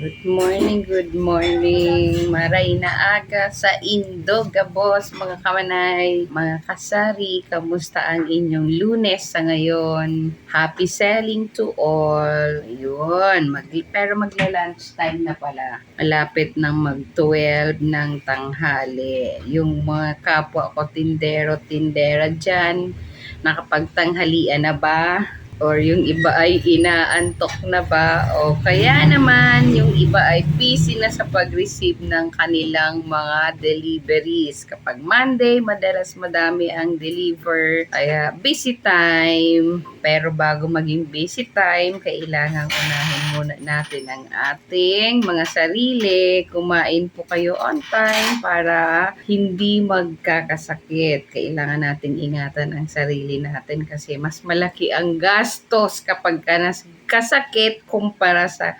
Good morning, good morning. Maray na aga sa Indog, Gabos, mga kamanay, mga kasari. Kamusta ang inyong lunes sa ngayon? Happy selling to all. Yun. Mag pero magla-lunch time na pala. Malapit ng mag-12 ng tanghali. Yung mga kapwa ko tindero, tindera dyan, nakapagtanghalian na ba? Or yung iba ay inaantok na ba o kaya naman yung iba ay busy na sa pag-receive ng kanilang mga deliveries. Kapag Monday, madalas madami ang deliver. Kaya busy time. Pero bago maging busy time, kailangan unahin muna natin ang ating mga sarili. Kumain po kayo on time para hindi magkakasakit. Kailangan natin ingatan ang sarili natin kasi mas malaki ang gastos kapag ka kasakit kumpara sa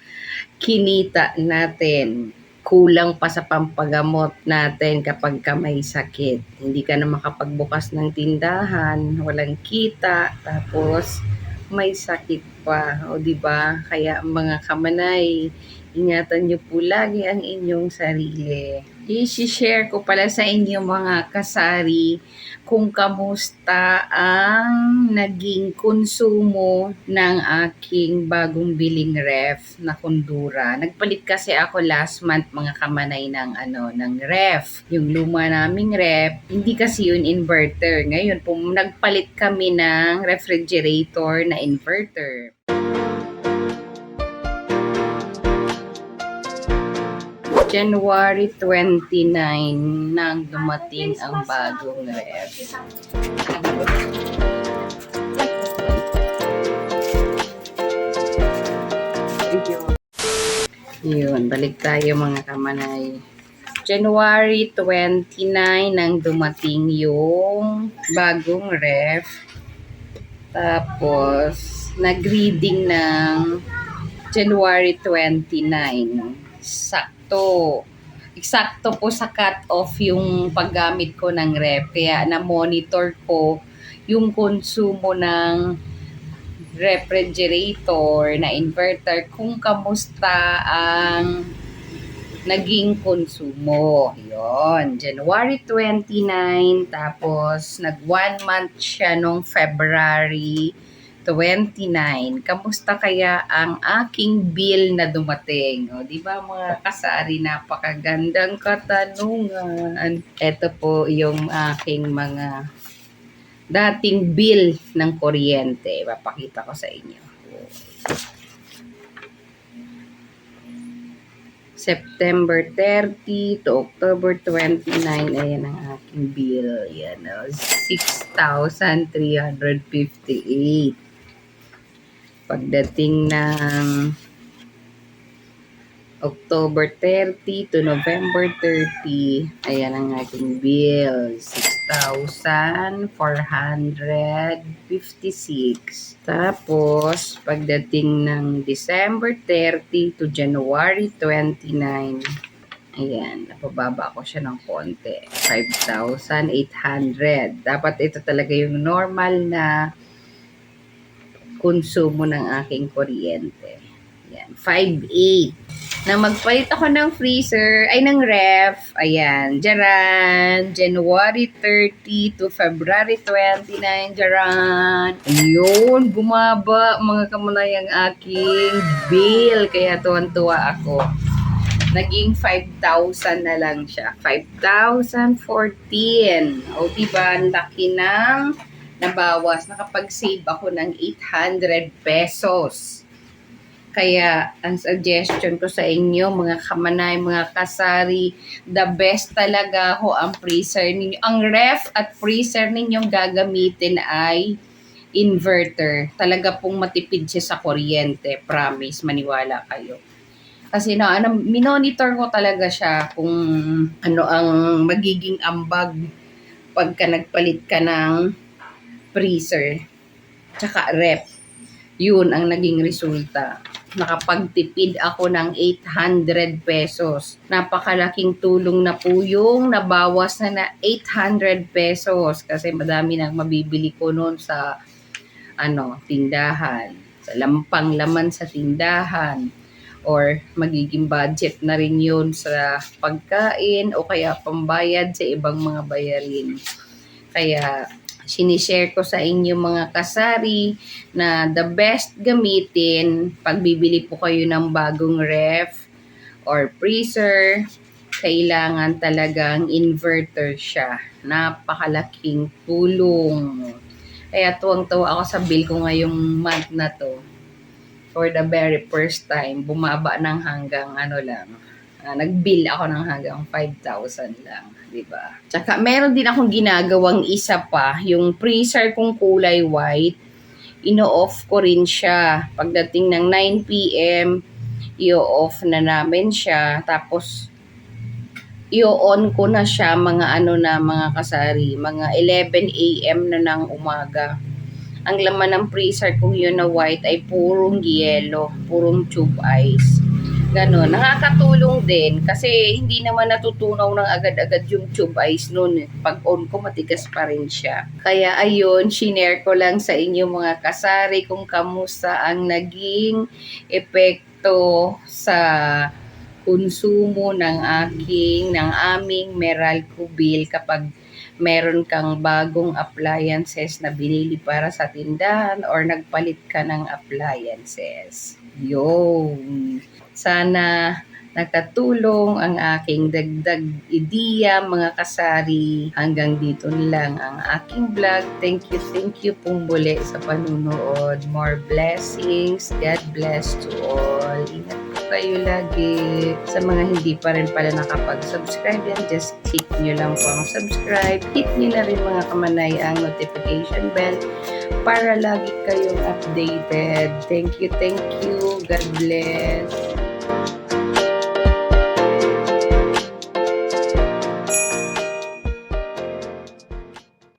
kinita natin. Kulang pa sa pampagamot natin kapag ka may sakit. Hindi ka na makapagbukas ng tindahan, walang kita, tapos may sakit pa. O di ba? Kaya mga kamanay, ingatan niyo po lagi ang inyong sarili. I-share ko pala sa inyo mga kasari kung kamusta ang naging konsumo ng aking bagong biling ref na kundura. Nagpalit kasi ako last month mga kamanay ng ano ng ref. Yung luma naming ref, hindi kasi yun inverter. Ngayon, pum nagpalit kami ng refrigerator na inverter. January 29 nang dumating ang bagong ref. Yun, balik tayo mga kamanay. January 29 nang dumating yung bagong ref. Tapos, nag-reading ng January 29. Sakto. Eksakto po sa cut-off yung paggamit ko ng ref. Kaya na-monitor ko yung konsumo ng refrigerator na inverter kung kamusta ang naging konsumo. Yon, January 29, tapos nag one month siya nung February 29. Kamusta kaya ang aking bill na dumating? O, di ba mga kasari, napakagandang katanungan. Ito po yung aking mga dating bill ng kuryente. Papakita ko sa inyo. September 30 to October 29. Ayan ang aking bill. Yan o. 6,358. Pagdating ng October 30 to November 30, ayan ang aking bill. 6,456. Tapos, pagdating ng December 30 to January 29, ayan, napababa ko siya ng konti. 5,800. Dapat ito talaga yung normal na konsumo ng aking kuryente. Ayan, 5,800 na magpalit ako ng freezer, ay ng ref, ayan, Jaran, January 30 to February 29, Jaran. Ayun, bumaba mga kamalay ang aking bill, kaya tuwan-tuwa ako. Naging 5,000 na lang siya. 5,014. O diba, ang laki ng nabawas. Nakapag-save ako ng 800 pesos. Kaya, ang suggestion ko sa inyo, mga kamanay, mga kasari, the best talaga ho ang freezer ninyo. Ang ref at freezer ninyong gagamitin ay inverter. Talaga pong matipid siya sa kuryente. Promise, maniwala kayo. Kasi na, ano, minonitor ko talaga siya kung ano ang magiging ambag pagka nagpalit ka ng freezer. Tsaka ref. Yun ang naging resulta. nakapagtipid ako ng 800 pesos. Napakalaking tulong na po yung nabawas na na 800 pesos kasi madami nang mabibili ko noon sa ano, tindahan, sa lampang laman sa tindahan or magiging budget na rin yun sa pagkain o kaya pambayad sa ibang mga bayarin. Kaya sinishare ko sa inyo mga kasari na the best gamitin pag bibili po kayo ng bagong ref or freezer, kailangan talagang inverter siya. Napakalaking tulong. Kaya tuwang-tuwa ako sa bill ko ngayong month na to. For the very first time, bumaba ng hanggang ano lang. Ah, nag-bill ako ng hanggang 5,000 lang. 'di ba? Tsaka meron din akong ginagawang isa pa, yung freezer kong kulay white, ino-off ko rin siya. Pagdating ng 9 p.m., i-off na namin siya. Tapos, i-on ko na siya mga ano na mga kasari, mga 11 a.m. na ng umaga. Ang laman ng freezer kong yun na white ay purong yelo, purong tube ice. Ganon. Nakakatulong din kasi hindi naman natutunaw ng agad-agad yung tube ice noon. Pag on ko, matigas pa rin siya. Kaya ayun, shinare ko lang sa inyo mga kasari kung kamusta ang naging epekto sa konsumo ng aking, ng aming Meralco bill kapag meron kang bagong appliances na binili para sa tindahan or nagpalit ka ng appliances. Yun. Sana nakatulong ang aking dagdag ideya mga kasari. Hanggang dito lang ang aking vlog. Thank you, thank you pong muli sa panunood. More blessings. God bless to all. Ingat kayo lagi. Sa mga hindi pa rin pala nakapag-subscribe yan, just click nyo lang po ang subscribe. Hit nyo na rin mga kamanay ang notification bell para lagi kayong updated. Thank you, thank you. God bless.